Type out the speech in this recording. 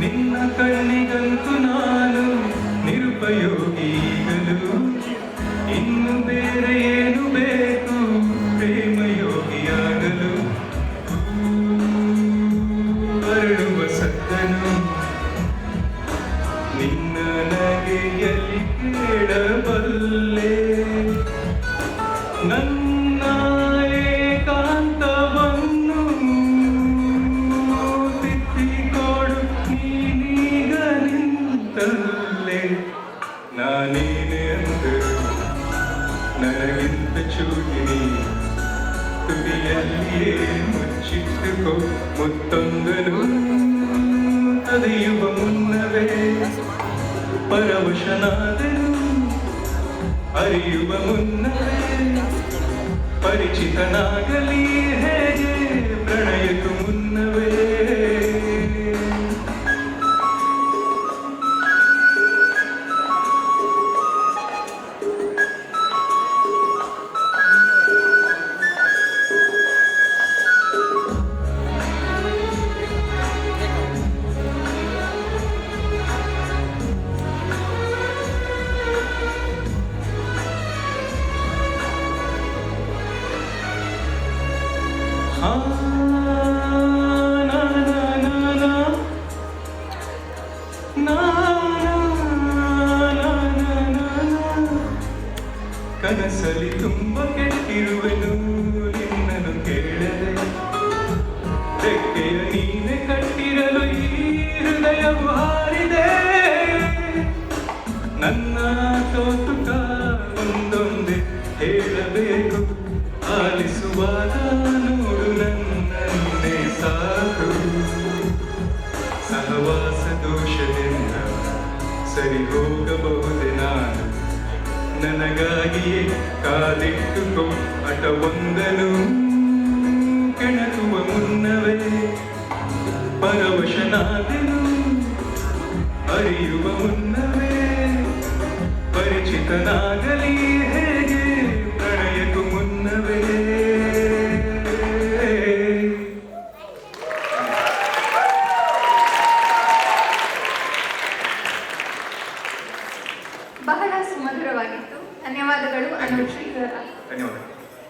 ನಿನ್ನ ಕಣ್ಣಿಗಂತೂ ನಾನು ನಿರುಪಯೋಗಿಗಳು ಇನ್ನು ಬೇರೆ ಏನು ಬೇಕು? ಪ್ರೇಮ ಯೋಗಿಯಾಗಲು ಅರಳುವ ಸತ್ತನು ನಿನ್ನ ನಗೆಯಲ್ಲಿ ಕೇಳಬಲ್ಲೆ. ನನ್ನ ನಿಂತಲ್ಲೇ ನಾನೇನೆ ಅಂದರು ನನಗಿಂತ ಚೂಟಿನಿ ತುದಿಯಲ್ಲಿಯೇ ಮುಚ್ಚಿಟ್ಟುಕೋ ಮುತ್ತೊಂದನು ತದೆಯುವ ಮುನ್ನವೇ ಪರವಶನಾದನು ಅರಿಯುವ ಮುನ್ನವೇ ಪರಿಚಿತನಾಗಲಿ ಹೇಗೆ ಕನಸಲಿ ತುಂಬ ಕೆಟ್ಟಿರುವೆನು, ನಿನ್ನನ್ನು ಕೇಳದೆ. ರೆಕ್ಕೆಯ ನೀನೆ ಕಟ್ಟಿರಲು ಈ ಹೃದಯವು ಹಾರಿದೆ. ನನ್ನ ತೋತುಕ ಒಂದೊಂದೇ ಹೇಳಬೇಕು. ಸಾಕು ಸಹವಾಸ ದೋಷದಿಂದ ಸರಿ ಹೋಗಬಹುದೆ ನಾನು ನನಗಾಗಿಯೇ ಕಾದಿಟ್ಟುಕೋ ಹಠವೊಂದನು ಕೆಣಕುವ ಮುನ್ನವೇ ಪರವಶನಾದೆನು ಅರಿಯುವ ಮುನ್ನವೇ